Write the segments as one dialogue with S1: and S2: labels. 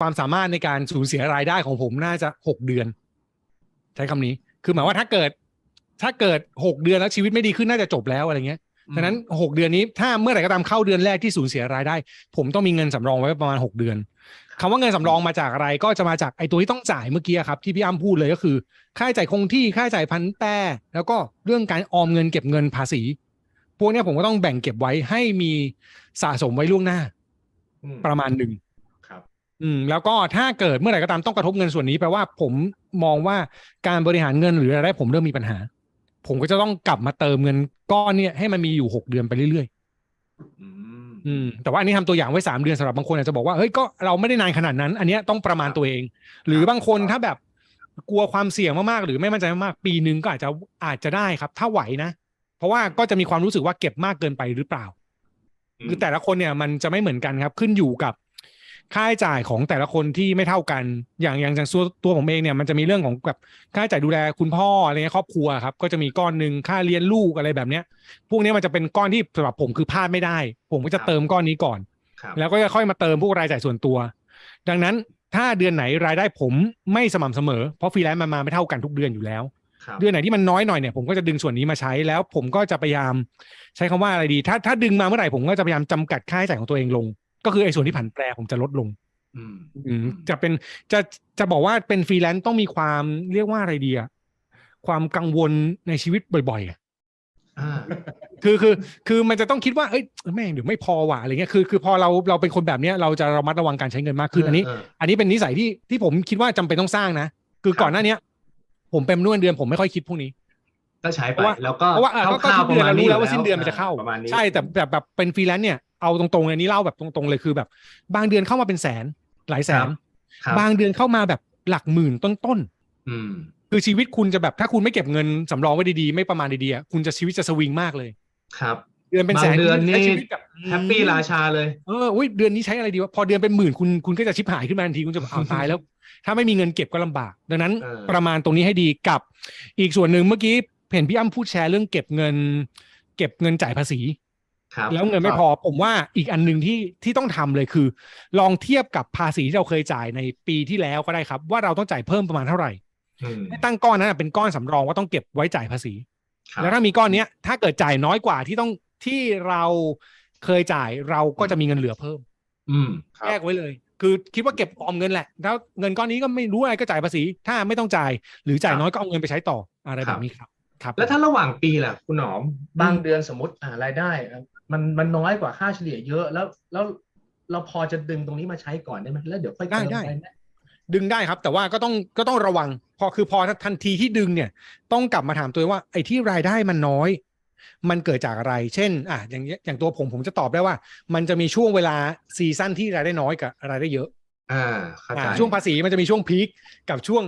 S1: ความสามารถในการสูญเสียรายได้ของผมน่าจะหกเดือน ใช้คำนี้ คือหมายว่าถ้าเกิด ถ้าเกิดหกเดือนแล้วชีวิตไม่ดีขึ้นน่าจะจบแล้วอะไรเงี้ยดังนั้นหกเดือนนี้ถ้าเมื่อไหร่ก็ตามเข้าเดือนแรกที่สูญเสียรายได้ ผมต้องมีเงินสำรองไว้ประมาณหกเดือนคำว่าเงินสำรองมาจากอะไรก็จะมาจากไอ้ตัวที่ต้องจ่ายเมื่อกี้ครับที่พี่อ้ำพูดเลยก็คือ ค่าใช้จ่ายคงที่ค่าใช้จ่ายพันแปรแล้วก็เรื่องการออมเงินเก็บเงินภาษี พวกเนี้ยผมก็ต้องแบ่งเก็บไว้ให้มีสะสมไว้ล่วงหน้า
S2: อืม
S1: ประมาณหนึ่ง
S2: ครับ
S1: อืมแล้วก็ถ้าเกิดเมื่อไหร่ก็ตามต้องกระทบเงินส่วนนี้แปลว่าผมมองว่าการบริหารเงินหรืออะไรผมเริ่มมีปัญหา ผมก็จะต้องกลับมาเติมเงินก้อนเนี่ยให้มันมีอยู่หกเดือนไปเรื่อย
S2: อืม
S1: ๆอืมแต่ว่าอันนี้ทำตัวอย่างไว้สามเดือนสำหรับบางคนอาจจะบอกว่าเฮ้ยก็เราไม่ได้นานขนาดนั้น อันเนี้ยต้องประมาณตัวเอง หรือบางคนถ้าแบบกลัวความเสี่ยงมากๆหรือไม่มั่นใจมากๆปีหนึ่งก็อาจจะอาจจะได้ครับ ถ้าไหวนะ เพราะว่าก็จะมีความรู้สึกว่าเก็บมากเกินไปหรือเปล่าคือแต่ละคนเนี่ยมันจะไม่เหมือนกันครับขึ้นอยู่กับ ค่าใช้จ่ายของแต่ละคนที่ไม่เท่ากัน อย่างอย่างอย่างตัวตัวผมเองเนี่ยมันจะมีเรื่องของแบบค่าใช้จ่ายดูแลคุณพ่ออะไรเงี้ยครอบครัวครับก็จะมีก้อนหนึ่งค่าเลี้ยงลูกอะไรแบบเนี้ย พวกเนี้ยมันจะเป็นก้อนที่สำหรับผมคือพลาดไม่ได้ ผมก็จะเติมก้อนนี้ก่อน
S2: ครับ
S1: แล้วก็จะค่อยมาเติมพวกรายจ่ายส่วนตัว ดังนั้นถ้าเดือนไหนรายได้ผมไม่สม่ำเสมอ เพราะฟรีแลนซ์มันมาไม่เท่ากันทุกเดือนอยู่แล้ว
S2: ครับ
S1: เดือนไหนที่มันน้อยหน่อยเนี่ยผมก็จะดึงส่วนนี้มาใช้แล้ว ผมก็จะพยายามใช้คำว่าอะไรดี ถ้าถ้าดึงมาเมื่อไหร่ผมก็จะพยายามจำกัดค่าใช้จ่ายของตัวเองลง ก็คือไอ้ส่วนที่ผันแปรผมจะลดลง
S2: อืม
S1: อืมจะเป็นจะจะบอกว่าเป็นฟรีแลนซ์ต้องมีความเรียกว่าอะไรดีอะความกังวลในชีวิตบ่อยๆอะ
S2: อ่า
S1: คือคือคือมันจะต้องคิดว่าเอ้ยแม่งเดี๋ยวไม่พอว่ะอะไรเงี้ยคือคือพอเราเราเป็นคนแบบเนี้ยเราจะระมัดระวังการใช้เงินมากขึ้นอันนี้
S2: เอั
S1: นนี้เป็นนิสัยที่ที่ผมคิดว่าจำเป็นต้องสร้างนะคือก่อนหน้าเนี้ย ผมเป็นมนุษย์เงินเดือนผมไม่ค่อยคิดพวกนี้
S2: ก็ใช้
S1: เพ
S2: ไป
S1: ราะว่า
S2: แล้วก็
S1: เพราะว่าอะก็ก็
S2: คร่
S1: ทุกเดือนเรารู้แล้วว่า
S2: ประมณ
S1: สิ้นเดือนมันจะเข้า
S2: ประมาณนี้
S1: ใช่แต่แบบแบบเป็นฟรีแลนซ์เนี่ย เอาตรงๆเลยนี่เล่าแบบตรงๆเลยคือแบบ บางเดือนเข้ามาเป็นแสนหลายแสน
S2: ครับ
S1: บางเดือนเข้ามาแบบหลักหมื่นต้น
S2: อืม
S1: ๆคือชีวิตคุณจะแบบถ้าคุณไม่เก็บเงินสำรองไว้ดีๆ ไม่ประมาณดีๆอะคุณจะชีวิตจะสวิงมากเลย
S2: ครับ
S1: เดือนเป็นแสน
S2: บางเดือน
S1: คุณจะใช้
S2: นี่
S1: ชีวิตแบบ
S2: แฮปปี้ราชาเลย
S1: เอออุ้ยเดือนนี้ใช้อะไรดีวะพอเดือนเป็นหมื่นคุณคุณก็จะชิบหายขึ้นมาทันทีคุณจะแบบเอาวตายแล้ว ถ้าไม่มีเงินเก็บก็ลำบาก ดังนั้น
S2: เออ
S1: ประมาณตรงนี้ให้ดีกับอีกส่วนหนึ่งเมื่อกี้เห็นพี่อ้ำพูดแชร์เรื่องเก็บเงิน เก็บเงินจ่ายภาษี
S2: ครับ
S1: แล้วเงินไม่พอผมว่าอีกอันหนึ่งที่ที่ต้องทำเลยคือ ลองเทียบกับภาษีที่เราเคยจ่ายในปีที่แล้วก็ได้ครับ ว่าเราต้องจ่ายเพิ่มประมาณเท่าไหร่
S2: อืม
S1: ให้ตั้งก้อนนั้นนะเป็นก้อนสำรองว่าต้องเก็บไว้จ่ายภาษี
S2: ครับ
S1: แล้วถ้ามีก้อนเนี้ย ถ้าเกิดจ่ายน้อยกว่าที่ต้องที่เราเคยจ่ายเราก็จะมีเงินเหลือเพิ่ม
S2: อืม
S3: ครับ
S1: แยกไว้เลย คือคิดว่าเก็บออมเงินแหละแล้วเงินก้อนนี้ก็ไม่รู้อะไรก็จ่ายภาษี ถ้าไม่ต้องจ่าย หรือจ่ายน้อยก็เอาเงินไปใช้ต่ออะไรแบบนี้ครับครับ
S2: แล้วถ้าระหว่างปีล่ะคุณหนอม บางเดือนสมมติอ่ารายได้อะ มันมันน้อยกว่าค่าเฉลี่ยเยอะแล้วแล้วเราพอจะดึงตรงนี้มาใช้ก่อนได้ไหมแล้วเดี๋ยวค่อย
S1: ได้
S2: เติม
S1: ได้
S2: ไปไหม
S1: ดึงได้ครับ แต่ว่าก็ต้องก็ต้องระวัง พอคือพอทันทีที่ดึงเนี่ย ต้องกลับมาถามตัวเองว่าไอ้ที่รายได้มันน้อย มันเกิดจากอะไร เช่น อะอย่างเงี้ยอย่างตัวผมผมจะตอบได้ว่า มันจะมีช่วงเวลาซีซั่นที่รายได้น้อยกับรายได้เยอะ
S2: อ่าเข้าใจ
S1: อ่าช่วงภาษีมันจะมีช่วงพีคกับช่วง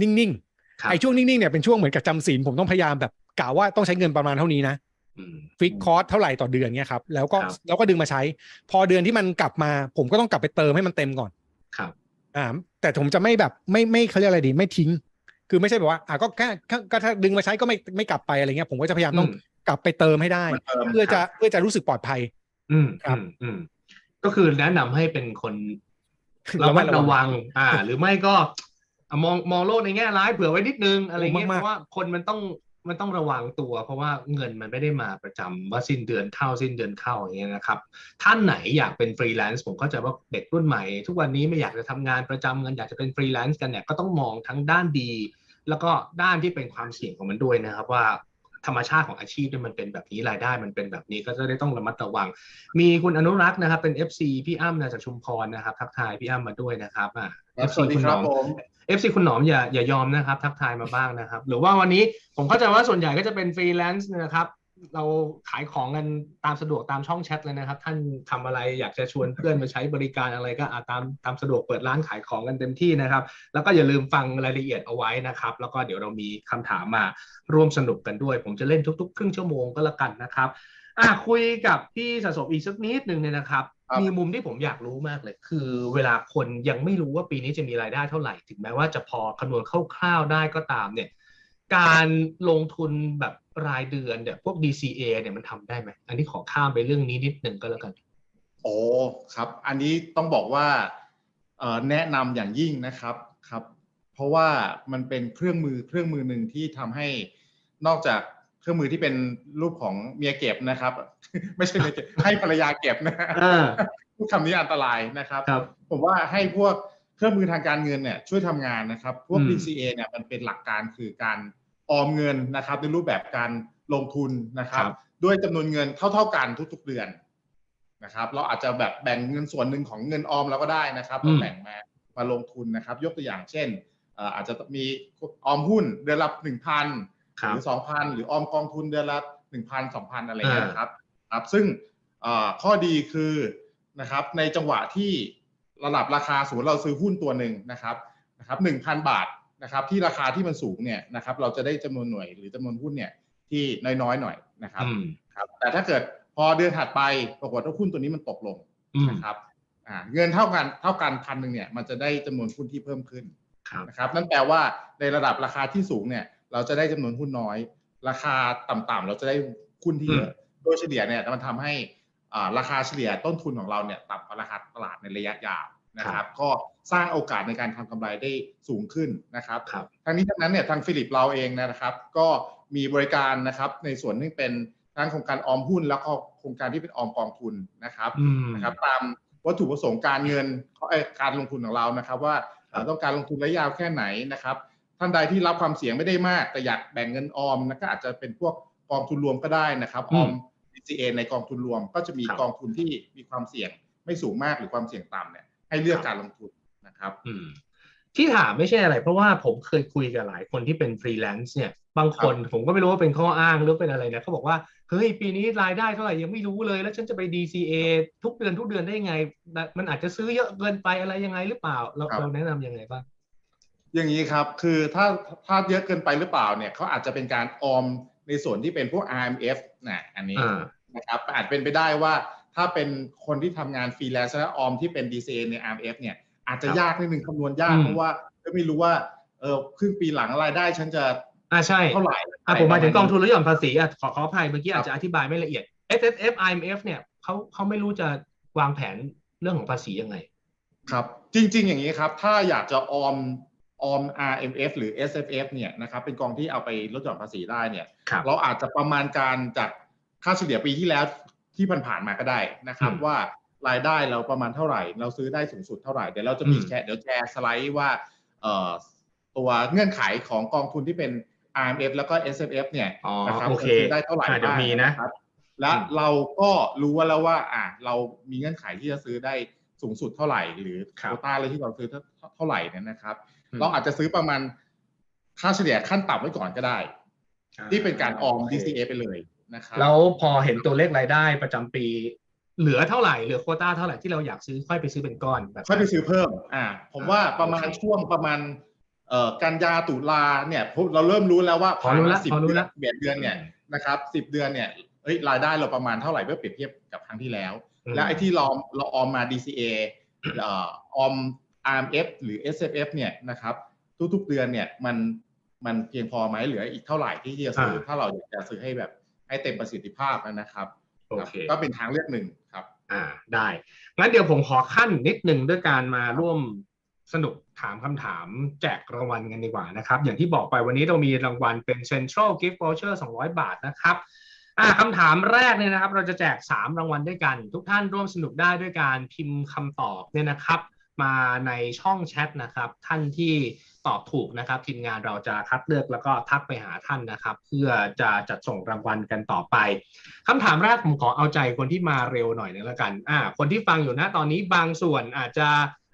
S1: นิ่ง
S2: ครับ
S1: ๆไอ้ช่วงนิ่งๆเนี่ยเป็นช่วงเหมือนกับจำศีลผมต้องพยายามแบบกะว่าต้องใช้เงินประมาณเท่านี้นะ
S2: อืม
S1: ฟิกคอร์สเท่าไหร่ต่อเดือนเนี่ยครับ แล้วก็
S2: ครับ
S1: แล้วก็ดึงมาใช้ พอเดือนที่มันกลับมา ผมก็ต้องกลับไปเติมให้มันเต็มก่อน
S2: ครับ
S1: อ่า แต่ผมจะไม่แบบไม่ไม่เขาเรียกอะไรดี ไม่ทิ้ง คือไม่ใช่แบบว่า อ่าก็แค่ก็ก็ถ้าดึงมาใช้ก็ไม่ไม่กลับไปอะไรเงี้ย ผมก็จะพยายามต้อง
S2: อืม
S1: กลับไปเติมให้ได้
S3: มาเติม
S1: เพื่อจะ
S2: ครับ
S1: เพื่อจะรู้สึกปลอดภัย
S2: อืม
S1: ครับ
S2: อืมอืมก็คือแนะนำให้เป็นคนระ
S1: ระมั
S2: มัด
S1: ดระ
S2: ระ
S1: วั
S2: วั
S1: ง
S2: งอ่า หรือไม่ก็อะมองมองโลกในแง่ร้ายเผื่อไว้นิดนึงอะไรเงี้ย
S1: มากๆ
S2: เพราะว่าคนมันต้อง มันต้องระวังตัว เพราะว่าเงินมันไม่ได้มาประจำว่าสิ้นเดือนเข้าสิ้นเดือนเข้าอย่างเงี้ยนะครับท่านไหนอยากเป็นฟรีแลนซ์ผมเข้าใจว่าเด็กรุ่นใหม่ ทุกวันนี้ไม่อยากจะทำงานประจำเงินอยากจะเป็นฟรีแลนซ์กันเนี่ยก็ต้องมองทั้งด้านดี แล้วก็ด้านที่เป็นความเสี่ยงของมันด้วยนะครับว่าธรรมชาติของอาชีพเนี่ยมันเป็นแบบนี้รายได้มันเป็นแบบนี้ก็จะได้ต้องระมัดระวัง มีคุณอนุรักษ์นะครับเป็น FC พี่อ้ำนะจากชุมพรนะครับทักทายพี่อ้ำมาด้วยนะครับอ่า
S3: ครับ
S2: FC
S3: สวัสดี
S2: คุณน
S3: รับ
S2: อม
S3: ผม
S2: FC คุณหนอมอย่าอย่ายอมนะครับ ทักทายมาบ้างนะครับ หรือว่าวันนี้ผมเข้าใจว่าส่วนใหญ่ก็จะเป็นฟรีแลนซ์นะครับ เราขายของกันตามสะดวกตามช่องแชทเลยนะครับ ท่านทำอะไรอยากจะชวนเพื่อนมาใช้บริการอะไรก็อาตามตามสะดวกเปิดร้านขายของกันเต็มที่นะครับ แล้วก็อย่าลืมฟังรายละเอียดเอาไว้นะครับ แล้วก็เดี๋ยวเรามีคำถามมาร่วมสนุกกันด้วย ผมจะเล่นทุก ๆ ครึ่งชั่วโมงก็แล้วกันนะครับ อะคุยกับพี่สะสมอีกสักนิดหนึ่งเนี่ยนะครับ
S3: ครับ
S2: มีมุมที่ผมอยากรู้มากเลย คือเวลาคนยังไม่รู้ว่าปีนี้จะมีรายได้เท่าไหร่ ถึงแม้ว่าจะพอคำนวณคร่าวๆได้ก็ตามเนี่ย การลงทุนแบบรายเดือนเนี่ยพวก DCA เนี่ยมันทำได้ไหม อันนี้ขอข้ามไปเรื่องนี้นิดหนึ่งก็แล้วกัน
S3: โอ้ครับ อันนี้ต้องบอกว่าเอ่อแนะนำอย่างยิ่งนะครับครับ เพราะว่ามันเป็นเครื่องมือเครื่องมือหนึ่งที่ทำให้นอกจากเค รื่องมือที่เป็นรูปของเมียเก็บนะครับ ไม่ใช่เมียเก็บให้ภรรยาเก็บนะ
S2: อ่า
S3: พูดคำนี้อันตรายนะครับ
S2: ครับ
S3: ผมว่าให้พวกเครื่องมือทางการเงินเนี่ยช่วยทำงานนะครับ พวก
S2: อืม
S3: DCA เนี่ยมันเป็นหลักการคือการออมเงินนะครับ ในรูปแบบการลงทุนนะครับ
S2: ครับ
S3: ด้วยจำนวนเงินเท่าๆกันทุกๆเดือนนะครับ เราอาจจะแบบแบ่งเงินส่วนหนึ่งของเงินออมเราก็ได้นะครับเราแบ่งมามาลงทุนนะครับ ยกตัวอย่างเช่นเอ่ออาจจะมีออมหุ้นเดือนละหนึ่งพัน
S2: ครั
S3: ห
S2: บ
S3: รือสองพันหรือออมกองทุนเดือนละหนึ่งพันสองพันอะไรเงี้ย
S2: อ่า
S3: นะครับครับ ซึ่งเอ่อข้อดีคือนะครับในจังหวะที่ระดับราคาสมมติเราซื้อหุ้นตัวหนึ่งนะครับนะครับหนึ่งพันบาทนะครับที่ราคาที่มันสูงเนี่ยนะครับเราจะได้จำนวนหน่วยหรือจำนวนหุ้นเนี่ยที่น้อยๆหน่อยนะครับ
S2: อืม
S3: ครับ แต่ถ้าเกิดพอเดือนถัดไปปรากฏว่าหุ้นตัวนี้มันตกลง
S2: อืม
S3: นะครับอ่าเงินเท่ากันเท่ากันพันหนึ่งเนี่ยมันจะได้จำนวนหุ้นที่เพิ่มขึ้น
S2: ครับ
S3: นะครับนั่นแปลว่าในระดับราคาที่สูงเนี่ย เราจะได้จำนวนหุ้นน้อย ราคาต่ำๆเราจะได้หุ้นที่เยอะโดยเฉลี่ยเนี่ยมันทำให้อ่าราคาเฉลี่ยต้นทุนของเราเนี่ยต่ำกว่าราคาตลาดในระยะยาวนะครับ ก็สร้างโอกาสในการทำกำไรได้สูงขึ้นนะครับ
S2: ครับ
S3: ทั้งนี้ทั้งนั้นเนี่ยทางฟิลิปเราเองนะครับ ก็มีบริการนะครับในส่วนที่เป็นทั้งโครงการออมหุ้นแล้วก็โครงการที่เป็นออมกองทุนนะครับ
S2: อืม
S3: นะครับ ตามวัตถุประสงค์การเงินเอ่อการลงทุนของเรานะครับ ว่าเอ่อต้องการลงทุนระยะยาวแค่ไหนนะครับ ท่านใดที่รับความเสี่ยงไม่ได้มาก แต่อยากแบ่งเงินออมนะก็อาจจะเป็นพวกกองทุนรวมก็ได้นะครับออม DCA ในกองทุนรวมก็จะมี
S2: ครับ
S3: กองทุนที่มีความเสี่ยงไม่สูงมากหรือความเสี่ยงต่ำเนี่ยให้เลือก
S2: ครับ
S3: การลงทุนนะครับ
S2: อืมที่ถามไม่ใช่อะไร เพราะว่าผมเคยคุยกับหลายคนที่เป็นฟรีแลนซ์เนี่ยบางคนผมก็ไม่รู้ว่าเป็นข้ออ้างหรือเป็นอะไรนะเขาบอกว่าเฮ้ยปีนี้รายได้เท่าไหร่ยังไม่รู้เลย แล้วฉันจะไป DCA ทุกเดือนทุกเดือนได้ยังไง มันอาจจะซื้อเยอะเกินไปอะไรยังไงหรือเปล่า เรา
S3: ครับ
S2: เราแนะนำยังไงบ้าง
S3: อย่างนี้ครับ คือถ้าถ้าเยอะเกินไปหรือเปล่าเนี่ยเขาอาจจะเป็นการออมในส่วนที่เป็นพวก RMF นะอันนี้
S2: อ่า
S3: นะครับอาจเป็นไปได้ว่าถ้าเป็นคนที่ทำงานฟรีแลนซ์และออมที่เป็น DCA ใน RMF เนี่ยอาจจะ
S2: ครับ
S3: ยากนิดนึงคำนวณยาก
S2: อืม
S3: เพราะว่าก็ไม่รู้ว่าเออครึ่งปีหลังรายได้ฉันจะ
S2: อ่าใช่
S3: เท่าไหร่
S2: อะผมหมายถึงกองทุน
S3: น
S2: ลดหย่อนภาษีอะขอขออภัยเมื่อกี้
S3: ครับ
S2: อาจจะอธิบายไม่ละเอียด S S F I M F เนี่ยเขาเขาไม่รู้จะวางแผนเรื่องของภาษียังไง
S3: ครับ จริง ๆ อย่างนี้ครับ ถ้าอยากจะออม ออม RMF หรือ SFF เนี่ยนะครับเป็นกองที่เอาไปลดหย่อนภาษีได้เนี่ย
S2: ครับ
S3: เราอาจจะประมาณการจากค่าเฉลี่ยปีที่แล้วที่ผ่านๆมาก็ได้นะครับ
S2: อืม
S3: ว่ารายได้เราประมาณเท่าไหร่ เราซื้อได้สูงสุดเท่าไหร่เดี๋ยวเราจะมี
S2: อืม
S3: แชร์เดี๋ยวแชร์สไลด์ว่าเอ่อตัวเงื่อนไขของกองทุนที่เป็น RMF แล้วก็ SFF เนี่ย
S2: อ๋อ
S3: นะครับ
S2: โอเค
S3: จะซื้อได้เท่าไหร่
S2: อะเดี๋ยว
S3: บ้าง
S2: มีนะ
S3: ครับและ
S2: อืม
S3: เราก็รู้ว่าแล้วว่าอะเรามีเงื่อนไขที่จะซื้อได้สูงสุดเท่าไหร่ หรือ
S2: ครับ
S3: โควต้าเลยที่เราซื้อเท่าเท่าไหร่เนี่ยนะครับ
S2: อืม
S3: เราอาจจะซื้อประมาณค่าเฉลี่ยขั้นต่ำไว้ก่อนก็ได้ ที่เป็นการออม
S2: โเค
S3: DCA ไปเลยนะครับ
S2: แล้วพอเห็นตัวเลขรายได้ประจำปีเหลือเท่าไหร่เหลือโควต้าเท่าไหร่ที่เราอยากซื้อค่อยไปซื้อเป็นก้อนแบบ
S3: ค่อยไปซื้อเพิ่ม อ่า ผมว่าประมาณ
S2: โอเค
S3: ช่วงประมาณเอ่อกันยาตุลาเนี่ยพวกเราเริ่มรู้แล้วว่า
S2: พอรู้ละ
S3: สิบ
S2: พอรู้
S3: เดือ
S2: ละ
S3: นเบียดเดือนเนี่ยนะครับสิบเดือนเนี่ยเอ้ยรายได้เราประมาณเท่าไหร่เมื่อเปรียบเทียบกับครั้งที่แล้ว
S2: อืม
S3: และไอ้ที่เราเราออมมา DCA เอ่อออม RMF หรือ SFF เนี่ยนะครับทุกๆเดือนเนี่ยมันมันเพียงพอไหมเหลืออีกเท่าไหร่ที่จะซื้อถ้าเราอยากจะซื้อให้แบบให้เต็มประสิทธิภาพนะครับ
S2: โอเค
S3: ก็เป็นทางเลือกหนึ่งครับ
S2: อ่าได้งั้นเดี๋ยวผมขอขั้นนิดหนึ่งด้วยการมาร่วมสนุกถามคำถามแจกรางวัลกันดีกว่านะครับ อย่างที่บอกไปวันนี้เรามีรางวัลเป็น Central Gift Voucher 200 บาทนะครับอ่าคำถามแรกเนี่ยนะครับ เราจะแจก 3 รางวัลด้วยกัน ทุกท่านร่วมสนุกได้ด้วยการพิมพ์คำตอบเนี่ยนะครับ มาในช่องแชทนะครับ ท่านที่ตอบถูกนะครับทีมงานเราจะคัดเลือกแล้วก็ทักไปหาท่านนะครับ เพื่อจะจัดส่งรางวัลกันต่อไปคำถามแรกผมขอเอาใจคนที่มาเร็วหน่อยนึงแล้วกันอ่าคนที่ฟังอยู่นะตอนนี้บางส่วนอาจจะ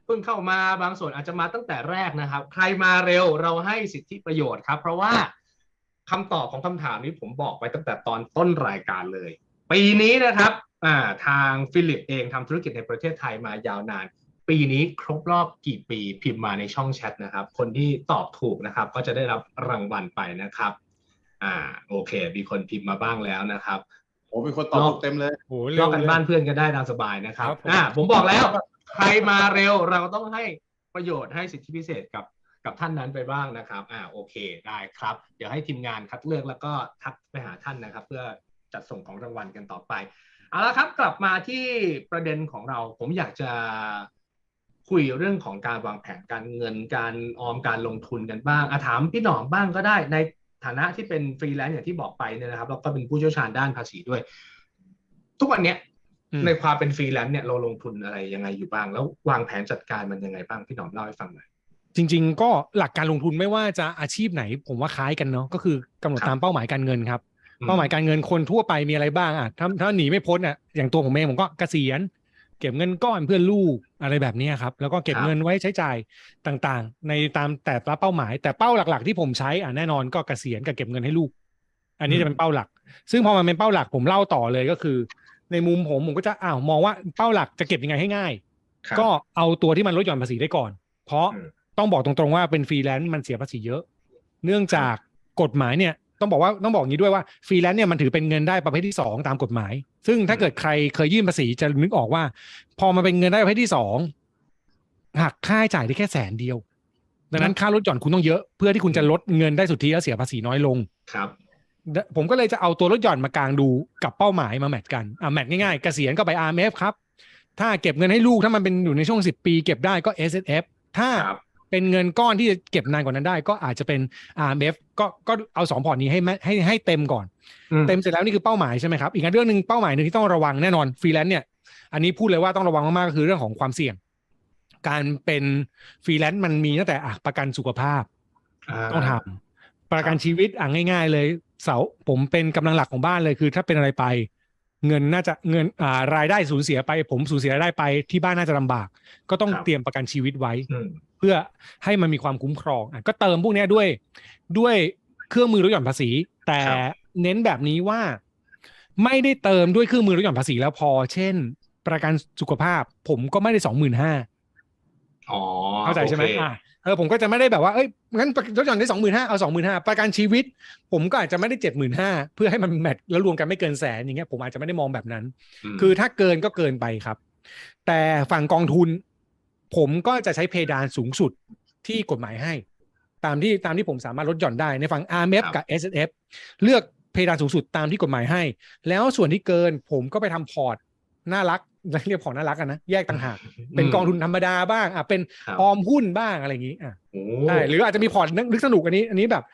S2: เพิ่งเข้ามาบางส่วนอาจจะมาตั้งแต่แรกนะครับ ใครมาเร็วเราให้สิทธิประโยชน์ครับ เพราะว่าคำตอบของคำถามนี้ผมบอกไปตั้งแต่ตอนต้นรายการเลย ปีนี้นะครับอ่าทางฟิลิปเองทำธุรกิจในประเทศไทยมายาวนาน ปีนี้ครบรอบกี่ปีพิมพ์มาในช่องแชทนะครับ คนที่ตอบถูกนะครับ ก็จะได้รับรางวัลไปนะครับ อ่า โอเค มีคนพิมพ์มาบ้างแล้วนะครับ
S3: โอ้เป็นคนตอบถูกเต็มเลย
S1: โอ้
S2: ล
S1: เร็
S2: อ
S1: ว
S2: กกัน
S1: เลย
S2: บ้านเพื่อนกันได้ตามสบายนะครับ
S1: ครับผม
S2: อ่า ผมบอกแล้ว ใครมาเร็วเราต้องให้ประโยชน์ให้สิทธิพิเศษกับกับท่านนั้นไปบ้างนะครับ อ่า โอเค ได้ครับ เดี๋ยวให้ทีมงานคัดเลือกแล้วก็ทักไปหาท่านนะครับ เพื่อจัดส่งของรางวัลกันต่อไป เอาละครับ กลับมาที่ประเด็นของเรา ผมอยากจะ คุยเรื่องของการวางแผนการเงินการออมการลงทุนกันบ้างอะถามพี่หนอมบ้างก็ได้ ในฐานะที่เป็นฟรีแลนซ์อย่างที่บอกไปเนี่ยนะครับแล้วก็เป็นผู้เชี่ยวชาญด้านภาษีด้วย ทุกวันเนี้ย
S1: อืม
S2: ในความเป็นฟรีแลนซ์เนี่ยเราลงทุนอะไรยังไงอยู่บ้าง แล้ววางแผนจัดการมันยังไงบ้างพี่หนอมเล่าให้ฟังหน่อย
S1: จริง ๆ ก็หลักการลงทุนไม่ว่าจะอาชีพไหน ผมว่าคล้ายกันเนาะก็คือกำหนด
S2: ครับ
S1: ตามเป้าหมายการเงินครับ
S2: อืม
S1: เป้าหมายการเงินคนทั่วไปมีอะไรบ้างอะถ้าถ้าหนีไม่พ้นอะอย่างตัวผมเองผมก็เกษียณเก็บเงินก้อนเพื่อลูกอะไรแบบเนี้ยครับ แล้วก็เก็บ
S2: ครับ
S1: เงินไว้ใช้จ่ายต่างๆ ในตามแต่ละเป้าหมาย แต่เป้าหลักๆ ที่ผมใช้อะแน่นอนก็เกษียณกับเก็บเงินให้ลูก อันนี้จะเป็นเป้าหลัก ซึ่งพอมันเป็นเป้าหลักผมเล่าต่อเลยก็คือ ในมุมผมผมก็จะอ้าวมองว่าเป้าหลักจะเก็บยังไงให้ง่าย
S2: ครับ
S1: ก็เอาตัวที่มันลดหย่อนภาษีได้ก่อน เพราะ
S2: อืม
S1: ต้องบอกตรงๆว่าเป็นฟรีแลนซ์มันเสียภาษีเยอะ เนื่องจากกฎหมายเนี่ย ต้องบอกว่าต้องบอกอย่างนี้ด้วยว่าฟรีแลนซ์เนี่ยมันถือเป็นเงินได้ประเภทที่สองตามกฎหมาย ซึ่งถ้าเกิดใครเคยยื่นภาษีจะนึกออกว่า พอมาเป็นเงินได้ประเภทที่สองหักค่าใช้จ่ายได้แค่แสนเดียว ดังนั้นค่าลดหย่อนคุณต้องเยอะ เพื่อที่คุณจะลดเงินได้สุทธิแล้วเสียภาษีน้อยลง
S2: ครับ
S1: ผมก็เลยจะเอาตัวลดหย่อนมากลางดูกับเป้าหมายมาแมทกันอะแมทง่ายๆเกษียณก็ไป RMF ครับถ้าเก็บเงินให้ลูกถ้ามันเป็นอยู่ในช่วง 10 ปี เก็บได้ก็ S S F ถ้า
S2: ครับ
S1: เป็นเงินก้อนที่จะเก็บนานกว่านั้นได้ ก็อาจจะเป็น RMF ก็ก็เอาสองพอร์ตนี้ให้แม่ให้ให้เต็มก่อน
S2: อืม
S1: เต็มเสร็จแล้วนี่คือเป้าหมายใช่ไหมครับ อีกอันเรื่องหนึ่งเป้าหมายหนึ่งที่ต้องระวังแน่นอนฟรีแลนซ์เนี่ย อันนี้พูดเลยว่าต้องระวังมากๆก็คือเรื่องของความเสี่ยง การเป็นฟรีแลนซ์มันมีตั้งแต่อะประกันสุขภาพต้องทำประกันชีวิตอะง่าย ๆ เลยเสาผมเป็นกำลังหลักของบ้านเลยคือ ถ้าเป็นอะไรไป เงินน่าจะเงินอ่ารายได้สูญเสียไป ผมสูญเสียรายได้ไปที่บ้านน่าจะลำบาก ก็ต้อง
S2: ครับ
S1: เตรียมประกันชีวิตไว้
S2: อืม
S1: เพื่อให้มันมีความคุ้มครองอะก็เติมพวกเนี้ยด้วยด้วยเครื่องมือลดหย่อนภาษี แต่เน้นแบบนี้ว่า ไม่ได้เติมด้วยเครื่องมือลดหย่อนภาษีแล้วพอ เช่น ประกันสุขภาพ ผมก็ไม่ได้สองหมื่นห้า
S2: อ๋อ
S1: เข้าใจใช่ไหม
S2: โอเค
S1: อ่าเออผมก็จะไม่ได้แบบว่าเอ้ยงั้นลดหย่อนได้สองหมื่นห้าเอาสองหมื่นห้าประกันชีวิต ผมก็อาจจะไม่ได้เจ็ดหมื่นห้าเพื่อให้มันแมทแล้วรวมกันไม่เกินแสนอย่างเงี้ยผมอาจจะไม่ได้มองแบบนั้น
S2: ม
S1: คือถ้าเกินก็เกินไปครับ แต่ฝั่งกองทุน ผมก็จะใช้เพดานสูงสุดที่กฎหมายให้ ตามที่ตามที่ผมสามารถลดหย่อนได้ในฝั่ง RMF กับ S F เลือกเพดานสูงสุดตามที่กฎหมายให้ แล้วส่วนที่เกินผมก็ไปทำพอร์ตน่ารัก เรียกพอร์ตน่ารักกันนะ แยกต่างหาก เป็นกองทุนธรรมดาบ้างอะเป็น
S2: ครับ
S1: ออมหุ้นบ้างอะไรอย่างนี้อะ
S2: โอ้
S1: ใช่หรืออาจจะมีพอร์ตนึกสนุกอันนี้ อันนี้แบบ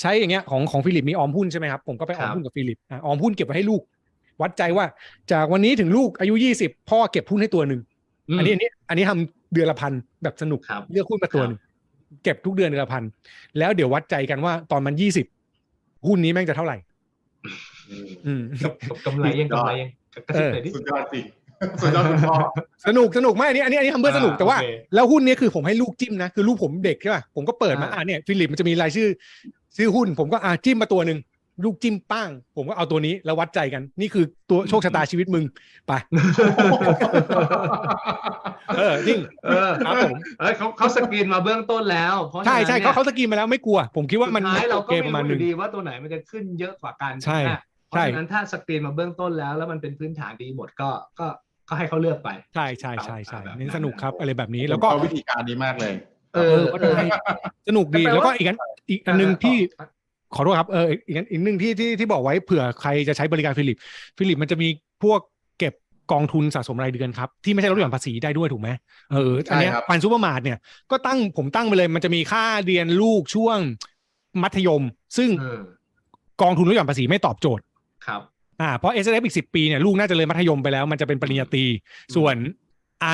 S1: ใช้อย่างเงี้ยของของฟิลิปมีออมหุ้นใช่ไหมครับผมก็ไปออมหุ้นกับฟิลิปอะออมหุ้นเก็บไว้ให้ลูก วัดใจว่าจากวันนี้ถึงลูกอายุยี่สิบพ่อเก็บหุ้นให้ตัวหนึ่ง
S2: ม
S1: อันนี้อันนี้ อันนี้ทำเดือนละพันแบบสนุก
S2: ครับ
S1: เลือกหุ้นมาตัวหนึ่งเก็บทุกเดือนเดือนละพันแล้วเดี๋ยววัดใจกันว่าตอนมันยี่สิบหุ้นนี้แม่งจะเท่าไหร่
S3: อืม
S1: อืม
S2: กับกับกำไรยังกำไรยังกระซิบหน่อยดิ
S3: สุดยอดจริง สุดยอดคุณพ่อ
S1: สนุกสนุกไหมอันนี้อันนี้อันนี้ทำเพื่อสนุก
S2: อ่า
S1: แต่ว่า
S2: โอเค
S1: แล้วหุ้นเนี้ยคือผมให้ลูกจิ้มนะคือลูกผมเด็กใช่ป่ะผมก็เปิดมา
S2: อ่า
S1: อ่าเนี่ยฟิลิปมันจะมีรายชื่อ ชื่อหุ้นผมก็อ่าจิ้มมาตัวหนึ่งลูกจิ้มป้าง ผมก็เอาตัวนี้แล้ววัดใจกัน นี่คือตัวโชคชะตาชีวิตมึงไปเออจริง
S2: เออ
S1: ครับผม
S2: เอ้ยเขาเขาสกรีนมาเบื้องต้นแล้วเพราะฉะ
S1: ใช่
S2: นั้น
S1: ใช่
S2: นี่ย
S1: เขาเขาสกรีนมาแล้วไม่กลัว ผมคิดว่ามัน
S2: สุดท้ายเรา
S1: โอ
S2: ก็
S1: เค
S2: ไม่
S1: ประมาณ
S2: รู้
S1: ห
S2: อ
S1: นึ่ง
S2: ยู่ดีว่าตัวไหนมันจะขึ้นเยอะกว่ากัน
S1: ใช่
S2: ไหมเพราะ
S1: ใช่
S2: ฉะนั้นถ้าสกรีนมาเบื้องต้นแล้ว แล้วมันเป็นพื้นฐานดีหมดก็ก็ ก็ให้เขาเลือกไป
S1: ใช่ใช่ใช่ใช่
S2: แบบนั้น
S1: นี่สนุกครับอะไรแบบนี้
S3: แล้
S1: แล้วว
S3: ก็
S1: ก็
S3: วิธีการนี้มากเลย
S2: เอ
S1: เอ
S2: อ
S1: อก็ได้สนุกดี
S2: แปลว่า
S1: แล้วก็อีกอันอีกอันหนึ่งที่
S2: เออ
S1: ขอโทษครับเอออีกอันอีกหนึ่งที่ที่ที่บอกไว้เผื่อใครจะใช้บริการฟิลิป ฟิลิปมันจะมีพวกเก็บกองทุนสะสมรายเดือนครับ ที่ไม่ใช่ลดหย่อนภาษีได้ด้วยถูกไหมเอออันเนี้ย
S3: ใช่ครับ
S1: ฟันซูเปอร์มาร์ทเนี่ยก็ตั้งผมตั้งไปเลย มันจะมีค่าเรียนลูกช่วงมัธยม ซึ่ง
S2: เออ
S1: กองทุนลดหย่อนภาษีไม่ตอบโจทย์
S2: ครับ
S1: อ่าเพราะ S F อีกสิปีเนี่ยลูกน่าจะเลยมัธยมไปแล้ว มันจะเป็นปริญญาตรีส่วน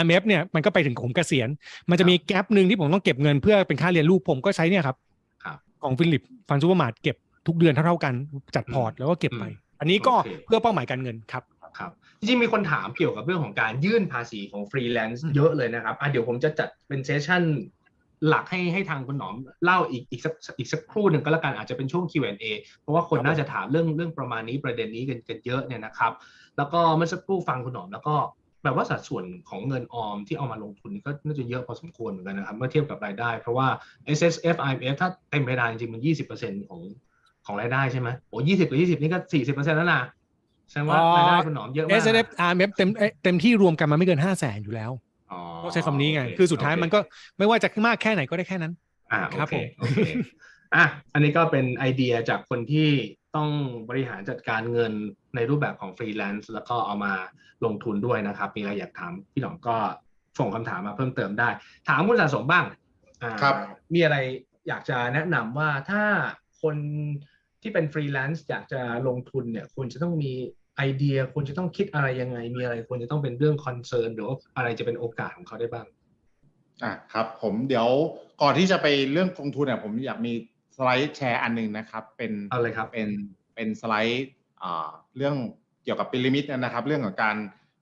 S1: R M F เนี่ยมันก็ไปถึงผมเกษียณ มันจะมีแกลบหนึ่งที่ผมต้องเก็บเงินเพื่อเป็นค่าเรียนลูกผมก็ใช้เนี่ยครับ
S2: ครับ
S1: ของฟิลิปฟันซูเปอร์มาร์ทเก็บทุกเดือนเท่าๆกันจัดพอร์ตแล้วก็เก็บไป
S2: อืม
S1: อันนี้ก็
S2: โอเค
S1: เพื่อเป้าหมายการเงินครับ
S2: ครับจริงๆมีคนถามเกี่ยวกับเรื่องของการยื่นภาษีของฟรีแลนซ์
S1: อืม
S2: เยอะเลยนะครับอะเดี๋ยวผมจะจัดเป็นเซสชั่น หลักให้ให้ทางคุณหนอมเล่าอีกอีกสักอีกสักครู่หนึ่งก็แล้วกันอาจจะเป็นช่วง Q&A เพราะว่าคนน่าจะถามเรื่องเรื่องประมาณนี้ประเด็นนี้กันกันเยอะเนี่ยนะครับ แล้วก็เมื่อสักครู่ฟังคุณหนอมแล้วก็แบบว่าสัดส่วนของเงินออมที่เอามาลงทุนก็น่าจะเยอะพอสมควรเหมือนกันนะครับ เมื่อเทียบกับรายได้ เพราะว่า S S F I F ถ้าเต็มเพดานจริงๆมันยี่สิบเปอร์เซ็นของของรายได้ใช่ไหมโอ้ยี่สิบกับยี่สิบนี่ก็สี่สิบเปอร์เซ็นต์แล้วนะแสดงว่ารายได้คุณหนอมเยอะมาก
S1: S F R M F เต็มเอ้ยเต็มที่รวมกันมาไม่เกินห้าแสนอยู่แล้ว ต้องใช้คำนี้ไง
S2: โเคื
S1: อสุดท้าย
S2: โเมั
S1: นก็ไม่ว่าจะมากแค่ไหนก็ได้แค่นั้น
S2: อ่า
S1: ครับ
S2: โอเค
S1: ผม
S2: โอเคอะอันนี้ก็เป็นไอเดียจากคนที่ต้องบริหารจัดการเงินในรูปแบบของฟรีแลนซ์แล้วก็เอามาลงทุนด้วยนะครับ มีอะไรอยากถามพี่หนอมก็ส่งคำถามมาเพิ่มเติมได้ ถามคุณสะสมบ้างอ่า
S3: ครับ
S2: มีอะไรอยากจะแนะนำว่าถ้าคนที่เป็นฟรีแลนซ์อยากจะลงทุนเนี่ยควรจะต้องมี ไอเดียควรจะต้องคิดอะไรยังไง มีอะไรควรจะต้องเป็นเรื่องคอนเซิร์นหรือว่าอะไรจะเป็นโอกาสของเขาได้บ้าง
S3: อะครับผมเดี๋ยวก่อนที่จะไปเรื่องลงทุนเนี่ยผมอยากมีสไลด์แชร์อันหนึ่งนะครับ เป็น
S2: เอาเลยครับ
S3: เป็นเป็นสไลด์อ่าเรื่องเกี่ยวกับพีระมิดนะครับ เรื่องของการ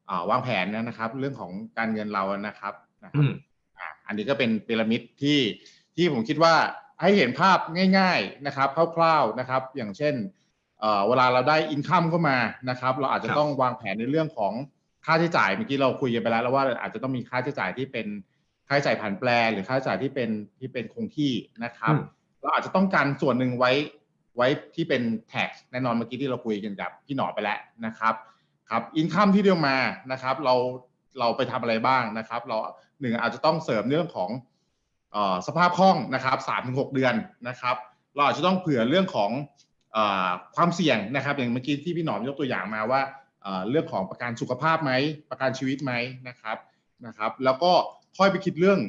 S3: อ่าวางแผนนะครับ เรื่องของการเงินเรานะครับนะครั
S2: อื
S3: บ
S2: ม
S3: อะอันนี้ก็เป็นพีระมิดที่ที่ผมคิดว่าให้เห็นภาพง่าย ๆนะครับคร่าวๆนะครับ อย่างเช่น เอ่อเวลาเราได้อินคัมเข้ามานะครับ เราอาจจะ
S2: ครับ
S3: ต้องวางแผนในเรื่องของค่าใช้จ่ายเมื่อกี้เราคุยกันไปแล้วแล้วว่าอาจจะต้องมีค่าใช้จ่ายที่เป็นค่าใช้จ่ายผันแปรหรือค่าใช้จ่ายที่เป็นที่เป็นคงที่นะครับ
S2: อืม
S3: เราอาจจะต้องการส่วนหนึ่งไว้ไว้ที่เป็น tax แน่นอนเมื่อกี้ที่เราคุยกันกับพี่หนอไปแล้วนะครับครับอินคัมที่เดียวมานะครับ เราเราไปทำอะไรบ้างนะครับ เราหนึ่งอาจจะต้องเสริมเรื่องของเออสภาพคล่องนะครับสามถึงหกเดือนนะครับ เราอาจจะต้องเผื่อเรื่องของเออ ความเสี่ยงนะครับ อย่างเมื่อกี้ที่พี่หนอมยกตัวอย่างมาว่าเอ่อเรื่องของประกันสุขภาพไหมประกันชีวิตไหมนะครับนะครับ แล้วก็ค่อยไปคิดเรื่อง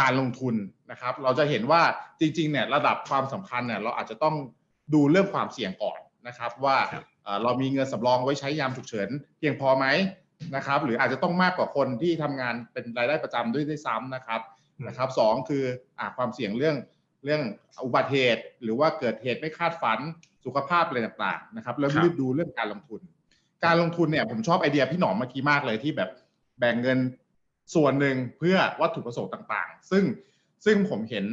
S3: การลงทุนนะครับ เราจะเห็นว่าจริงๆเนี่ยระดับความสำคัญเนี่ยเราอาจจะต้องดูเรื่องความเสี่ยงก่อนนะครับ ว่า
S2: ครับ
S3: เอ่อเรามีเงินสำรองไว้ใช้ยามฉุกเฉินเพียงพอไหมนะครับ หรืออาจจะต้องมากกว่าคนที่ทำงานเป็นรายได้ประจำด้วยด้วยซ้ำนะครับ
S2: อืม
S3: นะครับสองคืออ่าความเสี่ยงเรื่องเรื่องอุบัติเหตุ หรือว่าเกิดเหตุไม่คาดฝัน สุขภาพอะไรต่างๆนะครับแล้ว
S2: ครับ
S3: รีบดูเรื่องการลงทุน การลงทุนเนี่ยผมชอบไอเดียพี่หนอมเมื่อกี้มากเลยที่แบบแบ่งเงินส่วนหนึ่งเพื่อวัตถุประสงค์ต่างๆ ซึ่งซึ่งผมเห็น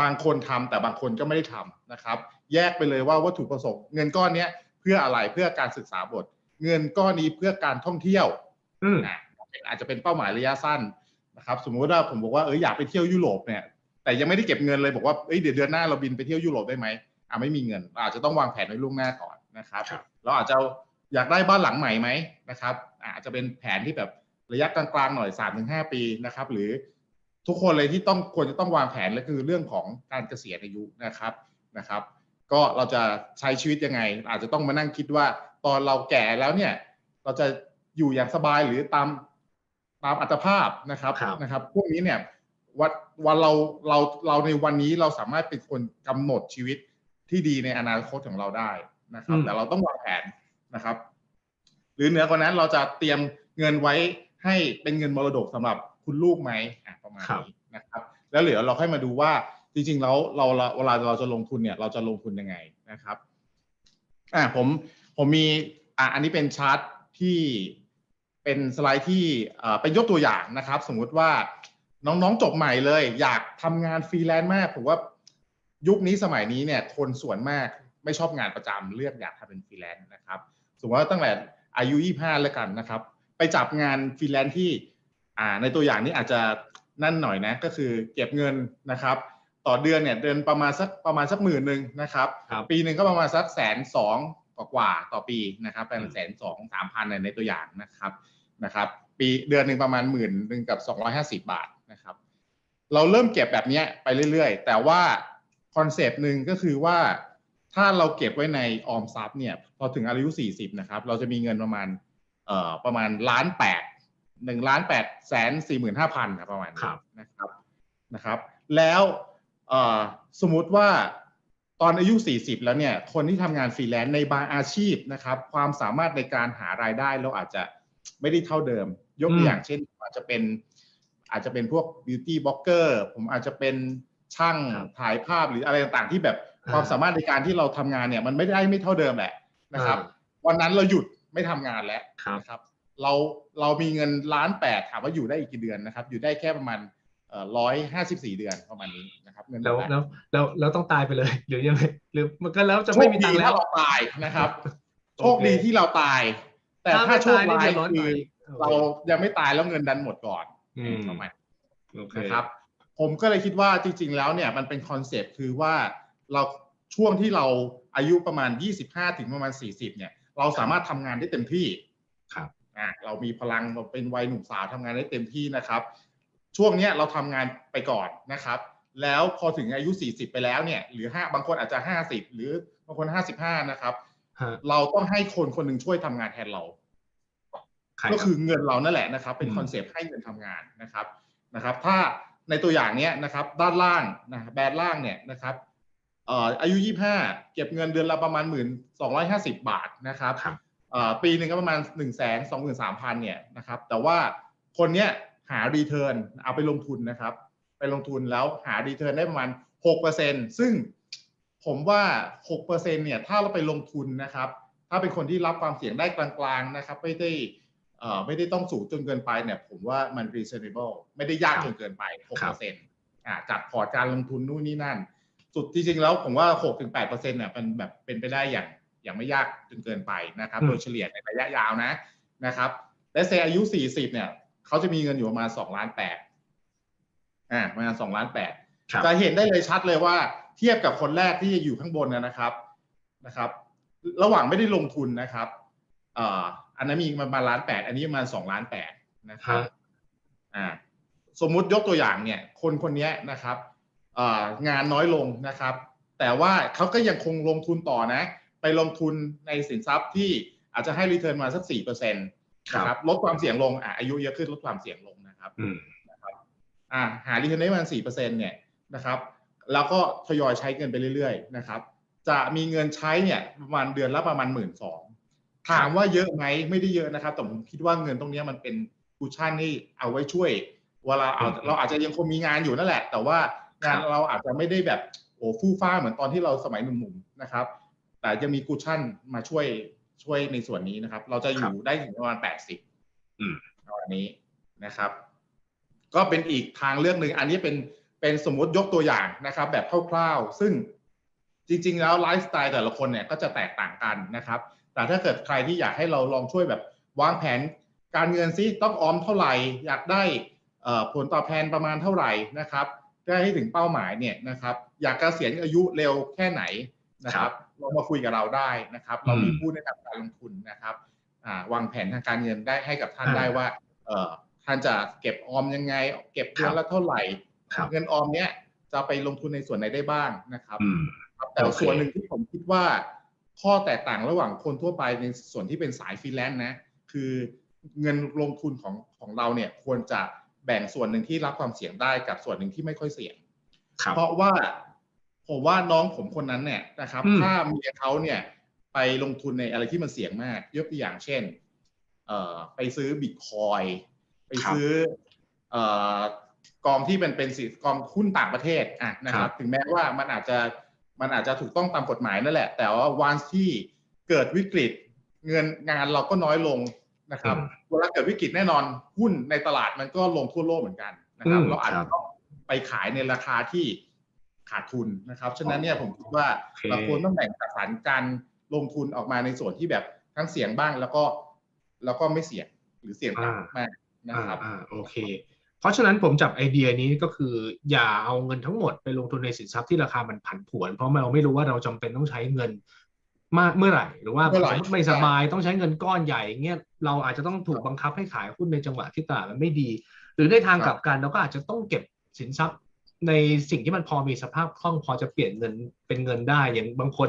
S3: บางคนทำแต่บางคนก็ไม่ได้ทำนะครับ แยกไปเลยว่าวัตถุประสงค์เงินก้อนเนี้ยเพื่ออะไรเพื่อการศึกษาบท เงินก้อนนี้เพื่อการท่องเที่ยว
S2: อืม
S3: นะอาจจะเป็นเป้าหมายระยะสั้นนะครับ สมมุติว่าผมบอกว่าเอออยากไปเที่ยวยุโรปเนี่ยแต่ยังไม่ได้เก็บเงินเลยบอกว่าเอ้ยเดี๋ยวเดือนหน้าเราบินไปเที่ยวยุโรปได้ไหม อ่าไม่มีเงินเราอาจจะต้องวางแผนไว้ล่วงหน้าก่อนนะครับ
S2: ครับ
S3: เราอาจจะอยากได้บ้านหลังใหม่ไหมนะครับอาอาจจะเป็นแผนที่แบบระยะกลางๆหน่อย3าถึงหปีนะครับ หรือทุกคนเลยที่ต้องควรจะต้องวางแผนเลยคือเรื่องของการเกษียณอายุนะครับนะครับ ก็เราจะใช้ชีวิตยังไง อาจจะต้องมานั่งคิดว่าตอนเราแก่แล้วเนี่ย เราจะอยู่อย่างสบายหรือตามตามอัตภาพนะครับ
S2: ครับ
S3: นะครับ พวกนี้เนี่ยวันวันเราเราเราในวันนี้เราสามารถเป็นคนกำหนดชีวิต ที่ดีในอนาคตของเราได้นะครับ แต่เราต้องวางแผนนะครับ หรือเหนือกว่านั้นเราจะเตรียมเงินไว้ให้เป็นเงินมรดกสำหรับคุณลูกไหมอะประมาณ
S2: ครับ
S3: นี้นะครับ แล้วเหลือเราค่อยมาดูว่าจริงๆแล้วเราเราเวลาเราจะลงทุนเนี่ย เราจะลงทุนยังไงนะครับอ่าผมผมมีอ่าอันนี้เป็นชาร์ตที่เป็นสไลด์ที่เอ่อเป็นยกตัวอย่างนะครับ สมมุติว่าน้องๆจบใหม่เลย อยากทำงานฟรีแลนซ์มากผมว่า ยุคนี้สมัยนี้เนี่ยคนส่วนมากไม่ชอบงานประจำเลือกอยากทำเป็นฟรีแลนซ์นะครับสมมติว่าตั้งแต่อายุ25แล้วกันนะครับ ไปจับงานฟรีแลนซ์ที่อ่าในตัวอย่างนี้อาจจะนั่นหน่อยนะก็คือเก็บเงินนะครับ ต่อเดือนเนี่ยเดือนประมาณสักประมาณสักหมื่นหนึ่งนะครับ
S2: ครับ
S3: ปีหนึ่งก็ประมาณสักแสนสองกว่าๆต่อปีนะครับเป็นแสนสองสามพันในตัวอย่างนะครับนะครับ ปีเดือนหนึ่งประมาณหมื่นหนึ่งกับสองร้อยห้าสิบาทนะครับ เราเริ่มเก็บแบบเนี้ยไปเรื่อยๆ แต่ว่า คอนเซปต์หนึ่งก็คือว่าถ้าเราเก็บไว้ในออมทรัพย์เนี่ยพอถึงอายุสี่สิบนะครับ เราจะมีเงินประมาณเอ่อประมาณล้านแปดหนึ่งล้านแปดแสนสี่หมื่นห้าพันประมาณนี้
S2: ครับ
S3: นะครับนะครับ แล้วเอ่อสมมุติว่าตอนอายุ 40 แล้วเนี่ยคนที่ทำงานฟรีแลนซ์ในบางอาชีพนะครับ ความสามารถในการหารายได้เราอาจจะไม่ได้เท่าเดิม ยกตัวอย่างเช่น อาจจะเป็นอาจจะเป็นพวกบิวตี้บล็อกเกอร์ผมอาจจะเป็น ช่าง
S2: ครับ
S3: ถ่ายภาพหรืออะไรต่างๆ ที่แบบ
S2: อ่า
S3: ความสามารถในการที่เราทำงานเนี่ย มันไม่ได้ไม่เท่าเดิมแหละนะครับ
S2: อ่า
S3: วันนั้นเราหยุดไม่ทำงานแล้ว
S2: ครับ
S3: นะครับ เราเรามีเงินล้านแปดถามว่าอยู่ได้อีกกี่เดือนนะครับ อยู่ได้แค่ประมาณร้อยห้าสิบสี่เดือนประมาณนี้นะครับเงิน
S2: แล้ว
S3: ล้าน
S2: แล้วแล้วแล้วต้องตายไปเลยหรือยังไงหรือมันก็แล้วจะ
S3: โช
S2: ไม่
S3: ค
S2: มี
S3: ดี
S2: ตังค์แล้
S3: ถ้าวเราตายนะครับ
S2: โอเค
S3: โชคดีที่เราตาย แต่ถ้าโชค
S2: ไม่
S3: ร้าย
S2: เดือดร้อน
S3: คือ
S2: ไป
S3: เรายังไม่ตายแล้วเงินดันหมดก่อน
S2: อืม
S3: ประมาณ
S2: โอเค
S3: นะครับ ผมก็เลยคิดว่าจริง ๆ แล้วเนี่ยมันเป็นคอนเซปต์คือว่าเราช่วงที่เราอายุประมาณ 25 ถึงประมาณ 40 เนี่ย เราสามารถทำงานได้เต็มที่
S2: ครับ
S3: อ่าเรามีพลังเราเป็นวัยหนุ่มสาวทำงานได้เต็มที่นะครับ ช่วงเนี้ยเราทำงานไปก่อนนะครับ แล้วพอถึงอายุ 40 ไปแล้วเนี่ยหรือห้าบางคนอาจจะ 50 หรือบางคน 55 นะครับ
S2: ฮะ
S3: เราต้องให้คนคนหนึ่งช่วยทำงานแทนเรา
S2: ใคร
S3: ก็
S2: รับ
S3: คือเงินเรานั่นแหละนะครับ เป็น
S2: อืม
S3: คอนเซปต์ให้เงินทำงานนะครับนะครับ ถ้า ในตัวอย่างเนี้ยนะครับด้านล่างนะแบนล่างเนี่ยนะครับเอ่ออายุ 25 เก็บเงินเดือนละประมาณ 1 250 บาทนะครับ
S2: ครับ
S3: เอ่อปีหนึ่งก็ประมาณ 1 2 3 0 0 0เนี่ยนะครับแต่ว่าคนเนี้ยหารีเทิร์นเอาไปลงทุนนะครับ ไปลงทุนแล้วหารีเทิร์นได้ประมาณ 6%ซึ่งผมว่า 6%เนี่ยถ้าเราไปลงทุนนะครับ ถ้าเป็นคนที่รับความเสี่ยงได้กลางๆนะครับไม่ได้เอ่อ ไม่ได้ต้องสูงจนเกินไปเนี่ยผมว่ามัน reasonable ไม่ได้ยากจนเกินไป
S2: ครับ
S3: 6%อ่าจัดพอร์ตการลงทุนนู่นนี่นั่น สุดที่จริงแล้วผมว่า 6-8%เนี่ยมันแบบเป็นไปได้อย่างอย่างไม่ยากจนเกินไปนะครับ
S2: อืม
S3: โดยเฉลี่ยในระยะยาวนะนะครับ และเซอายุ 40 เนี่ยเขาจะมีเงินอยู่ประมาณ2ล้าน8อ่าประมาณ2ล้าน8
S2: ครับ
S3: จะเห็นได้เลยชัดเลยว่า เทียบกับคนแรกที่อยู่ข้างบนนะครับนะครับ ระหว่างไม่ได้ลงทุนนะครับเอ่อ อันนั้นมีประมาณล้านแปดอันนี้ประมาณสองล้านแปดนะครับ
S2: ฮะ
S3: อ่าสมมุติยกตัวอย่างเนี่ย คนคนนี้นะครับเอ่องานน้อยลงนะครับ แต่ว่าเขาก็ยังคงลงทุนต่อนะ ไปลงทุนในสินทรัพย์ที่อาจจะให้รีเทิร์นมาสักสี่เปอร์เซ็นต์
S2: ครับ
S3: นะครับลดความเสี่ยงลงอะอายุเยอะขึ้นลดความเสี่ยงลงนะครับ
S2: อืม
S3: อ่าหารีเทิร์นได้ประมาณสี่เปอร์เซ็นเนี่ยนะครับ แล้วก็ทยอยใช้เงินไปเรื่อยๆนะครับ จะมีเงินใช้เนี่ยประมาณเดือนละประมาณหมื่นสอง ถามว่าเยอะไหมไม่ได้เยอะนะครับแต่ผมคิดว่าเงินตรงเนี้ยมันเป็นคูชั่นที่เอาไว้ช่วยเวลาเอา
S2: อืม
S3: เราอาจจะยังคงมีงานอยู่นั่นแหละ แต่ว่างาน
S2: ครับ
S3: เราอาจจะไม่ได้แบบโอ้ฟู่ฟ้าเหมือนตอนที่เราสมัยหนุ่มๆนะครับ แต่จะมีคูชั่นมาช่วยช่วยในส่วนนี้นะครับ เราจะอยู่ได้ถึงประมาณแปดสิบ
S2: อืม
S3: ประมาณนี้นะครับ ก็เป็นอีกทางเลือกหนึ่งอันนี้เป็นเป็นสมมติยกตัวอย่างนะครับ แบบคร่าวๆซึ่งจริง ๆ แล้วไลฟ์สไตล์แต่ละคนเนี่ยก็จะแตกต่างกันนะครับ แต่ถ้าเกิดใครที่อยากให้เราลองช่วยแบบวางแผนการเงินซิต้องออมเท่าไหร่ อยากได้เอ่อผลตอบแทนประมาณเท่าไหร่นะครับเพื่อให้ถึงเป้าหมายเนี่ยนะครับอยากเกษียณอายุเร็วแค่ไหนนะครับลองมาคุยกับเราได้นะครับ เรามี
S2: อืม
S3: ผู้แนะนำการลงทุนนะครับอ่าวางแผนทางการเงินได้ให้กับท่าน
S2: อ่า
S3: ได้ว่าเอ่อท่านจะเก็บออมยังไง เก็บเดือนละเท่าไหร่
S2: ครับ
S3: เงินออมเนี้ยจะไปลงทุนในส่วนไหนได้บ้างนะครับ
S2: อืม
S3: ครับแต่
S2: โอเค
S3: ส่วนหนึ่งที่ผมคิดว่า ข้อแตกต่างระหว่างคนทั่วไปในส่วนที่เป็นสายฟรีแลนซ์นะ คือเงินลงทุนของของเราเนี่ยควรจะแบ่งส่วนหนึ่งที่รับความเสี่ยงได้กับส่วนหนึ่งที่ไม่ค่อยเสี่ยง
S2: ครับ
S3: เพราะว่าผมว่าน้องผมคนนั้นเนี่ยนะครับ
S2: อืม
S3: ถ้าเมียเขาเนี่ยไปลงทุนในอะไรที่มันเสี่ยงมาก ยกตัวอย่างเช่น เอ่อไปซื้อบิตคอยไปซื้อเอ่อกองที่เป็นเป็นสิกองหุ้นต่างประเทศอะนะครับ ถึงแม้ว่ามันอาจจะ มันอาจจะถูกต้องตามกฎหมายนั่นแหละ แต่ว่าวันที่เกิดวิกฤตเงินงานเราก็น้อยลงนะครับ
S2: อืม
S3: เวลาเกิดวิกฤตแน่นอนหุ้นในตลาดมันก็ลงทั่วโลกเหมือนกันนะครับ
S2: อืม
S3: เราอาจ
S2: ครั
S3: จะ
S2: บ
S3: ต้องไปขายในราคาที่ขาดทุนนะครับ ฉะนั้นเนี่ยผมคิดว่า
S2: โอเค
S3: เราควรต้องแบ่งจัดสรรการลงทุนออกมาในส่วนที่แบบทั้งเสี่ยงบ้างแล้วก็ แล้วก็ไม่เสี่ยงหรือเสี่ยง
S2: อ่า
S3: ต่ำมากนะครับ
S2: อ่าอ่าโอเค เพราะฉะนั้นผมจับไอเดียนี้ก็คือ อย่าเอาเงินทั้งหมดไปลงทุนในสินทรัพย์ที่ราคามันผันผวน เพราะเราไม่รู้ว่าเราจำเป็นต้องใช้เงินมากเมื่อไหร่ หรือว่า
S3: เมื่อไหร่
S2: สมมติไม่สบายต้องใช้เงินก้อนใหญ่เงี้ยเราอาจจะต้องถูกบังคับให้ขายหุ้นในจังหวะที่ตลาดมันไม่ดี หรือในทางกลับกันเราก็อาจจะต้องเก็บสินทรัพย์ในสิ่งที่มันพอมีสภาพคล่องพอจะเปลี่ยนเงินเป็นเงินได้ อย่างบางคน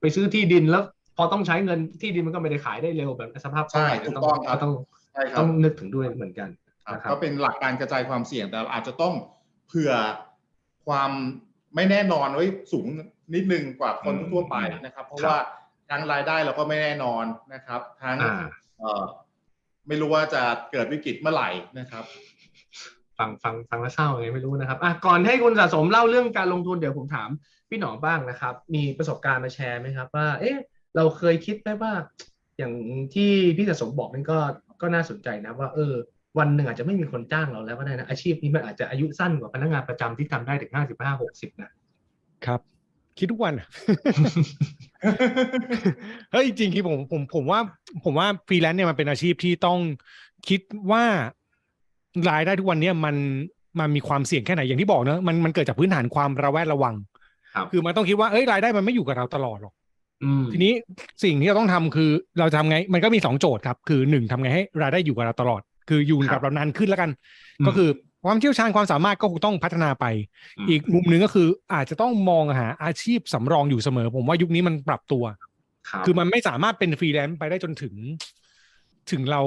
S2: ไปซื้อที่ดินแล้ว พอต้องใช้เงินที่ดินมันก็ไม่ได้ขายได้เร็วแบบสภาพคล่อง
S3: ใช่
S2: อาจจะ
S3: ถูกต้องครับ
S2: ต้อง
S3: ใช่ครั
S2: ต้
S3: บ
S2: องนึกถึงด้วยเหมือนกัน
S3: ครับ
S2: นะครับ
S3: ก็เป็นหลักการกระจายความเสี่ยงแต่อาจจะต้องเผื่อความไม่แน่นอนไว้สูงนิดนึงกว่าคน
S2: อืม
S3: ทั่วๆไปนะครับ เพราะ
S2: ครับ
S3: ว่าทั้งรายได้เราก็ไม่แน่นอนนะครับ ทั้ง
S2: อ่า
S3: เอ่อไม่รู้ว่าจะเกิดวิกฤตเมื่อไหร่นะครับ
S2: ฟังฟังฟังแล้วเศร้าไงไม่รู้นะครับอะก่อนให้คุณสะสมเล่าเรื่องการลงทุนเดี๋ยวผมถามพี่หนอมบ้างนะครับ มีประสบการณ์มาแชร์ไหมครับ ว่า เอ๊ะ เราเคยคิดไหมว่า อย่างที่พี่สะสมบอกนั่นก็ก็น่าสนใจนะว่า เออ วันหนึ่งอาจจะไม่มีคนจ้างเราแล้วก็ได้นะอาชีพนี้มันอาจจะอายุสั้นกว่าพนักงานประจำที่ทำได้ถึงห้าสิบห้าหกสิบนะ
S1: ครับ คิดทุกวันเฮ้ยจริงๆคือผมผมผมว่า ผมว่าฟรีแลนซ์เนี่ยมันเป็นอาชีพที่ต้องคิดว่ารายได้ทุกวันเนี่ยมันมันมีความเสี่ยงแค่ไหนอย่างที่บอกเนอะมันมันเกิดจากพื้นฐานความระแวดระวัง
S2: ครับ
S1: คือมันต้องคิดว่าเอ้ยรายได้มันไม่อยู่กับเราตลอดหรอก
S2: อืม
S1: ทีนี้สิ่งที่เราต้องทำคือเราจะทำไง มันก็มีสองโจทย์ครับ คือหนึ่งทำไงให้รายได้อยู่กับเราตลอด คืออยู่
S2: ครั
S1: กับบเรานานขึ้นแล้วกัน
S2: อืม
S1: ก็คือความเชี่ยวชาญความสามารถก็คงต้องพัฒนาไป
S2: อืม
S1: อีกมุมหนึ่งก็คืออาจจะต้องมองหาอาชีพสำรองอยู่เสมอ ผมว่ายุคนี้มันปรับตัว
S2: ครับ
S1: คือมันไม่สามารถเป็นฟรีแลนซ์ไปได้จนถึง ถึงเรา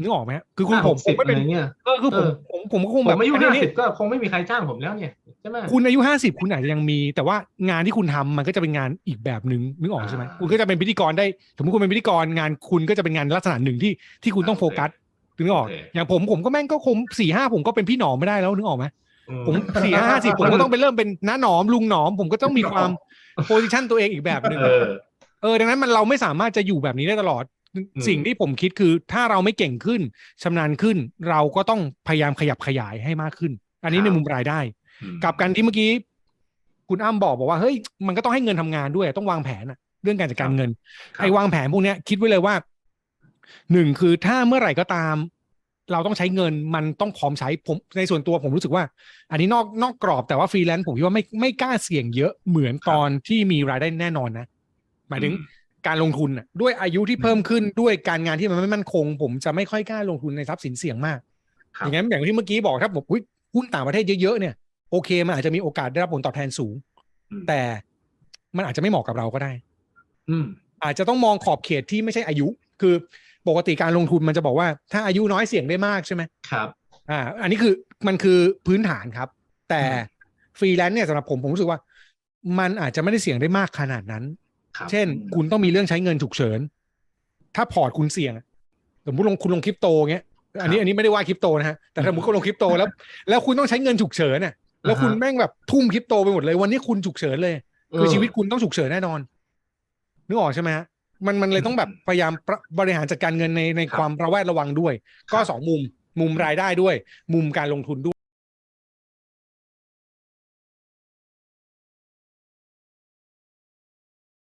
S1: นึกออกไหมฮะคือคุณ
S2: ห้า
S1: ผ
S2: ห
S1: ม
S2: ก
S1: ผ
S2: สิ
S1: ม
S2: บ
S1: ไม่
S2: อะ
S1: เป็
S2: ไร
S1: น
S2: เงี้ย
S1: เออคือผม
S2: เออ
S1: ผมผมก็คง
S2: ผ
S1: แบบ
S2: มอายุ
S1: น
S2: ห้า
S1: นี้
S2: สิบก็คงไม่มีใครจ้างผมแล้วเนี่ยใช่ไหม
S1: คุณอายุห้าสิบคุณอาจจะยังมี แต่ว่างานที่คุณทำมันก็จะเป็นงานอีกแบบหนึ่งนึกออกใช่ไหม
S2: อ่า
S1: คุณก็จะเป็นพิธีกรได้สมมติคุณเป็นพิธีกรงานคุณก็จะเป็นงานลักษณะหนึ่งที่ที่คุณต้องโฟกัส นึกออก
S2: โอเค
S1: อย่างผมผมก็แม่งก็คงสี่ห้าผมก็เป็นพี่หนอมไม่ได้แล้วนึกออกไหม
S2: อื
S1: ผมสี่ห้าสิบผมก็ต้องไปเริ่มเป็นน้าหนอมลุงหนอม ผมก็ต้องมีความโพซิชันตัวเองอีกแบบหนึ่ง
S2: เออ
S1: เออดังนั้นมันเราไม่สามารถจะอยู่แบบนี้ได้ตลอด
S2: ม
S1: สิ่งที่ผมคิดคือถ้าเราไม่เก่งขึ้นชำนาญขึ้น เราก็ต้องพยายามขยับขยายให้มากขึ้น อันนี้ในมุมรายได้
S2: อืม
S1: กับการที่เมื่อกี้ คุณอ้ำบอกบอกว่าเฮ้ยมันก็ต้องให้เงินทำงานด้วยต้องวางแผนอะเรื่องการจัดการเงิน
S2: ครับ
S1: ไอ้วางแผนพวกเนี้ยคิดไว้เลยว่า หนึ่งคือถ้าเมื่อไหร่ก็ตาม เราต้องใช้เงินมันต้องพร้อมใช้ผมในส่วนตัวผมรู้สึกว่า อันนี้นอกนอกกรอบแต่ว่าฟรีแลนซ์ผมคิดว่าไม่ไม่กล้าเสี่ยงเยอะเหมือนตอนที่มีรายได้แน่นอนนะหมายถึง
S2: อืม
S1: การลงทุนน่ะด้วยอายุที่เพิ่มขึ้นด้วยการงานที่มันไม่มั่นคง ผมจะไม่ค่อยกล้าลงทุนในทรัพย์สินเสี่ยงมาก
S2: ครับ
S1: อย่างนั้นอย่างที่เมื่อกี้บอกถ้าผมอุ๊ยหุ้นต่างประเทศเยอะๆเนี่ยโอเคมันอาจจะมีโอกาสได้รับผลตอบแทนสูง
S2: อืม
S1: แต่มันอาจจะไม่เหมาะกับเราก็ได้
S2: อืม
S1: อาจจะต้องมองขอบเขตที่ไม่ใช่อายุ คือ ปกติการลงทุนมันจะบอกว่า ถ้าอายุน้อยเสี่ยงได้มากใช่ไหม
S2: ครับ
S1: อ่า อันนี้คือมันคือพื้นฐานครับ แต่
S2: อืม
S1: ฟรีแลนซ์เนี่ยสำหรับผมผมรู้สึกว่า มันอาจจะไม่ได้เสี่ยงได้มากขนาดนั้น
S2: ครับ
S1: เช่น คุณต้องมีเรื่องใช้เงินฉุกเฉิน ถ้าพอร์ตคุณเสี่ยงอะสมมติลงคุณลงคริปโตเงี้ยอันนี้อันนี้ไม่ได้ว่าคริปโตนะฮะแต่ถ้าสมมติคุณลงคริปโตแล้ว แล้วคุณต้องใช้เงินฉุกเฉินน่ะแล้วคุณแม่งแบบทุ่มคริปโตไปหมดเลย วันนี้คุณฉุกเฉินเลย คือชีวิตคุณต้องฉุกเฉินแน่นอนนึกออกใช่ไหมฮะ มันมันเลยต้องแบบพยายามประบริหารจัดการเงินในใน
S2: ครับ
S1: ความระแวดระวังด้วย ก็
S2: ครับ
S1: สองมุมมุมรายได้ด้วย มุมการลงทุนด้วย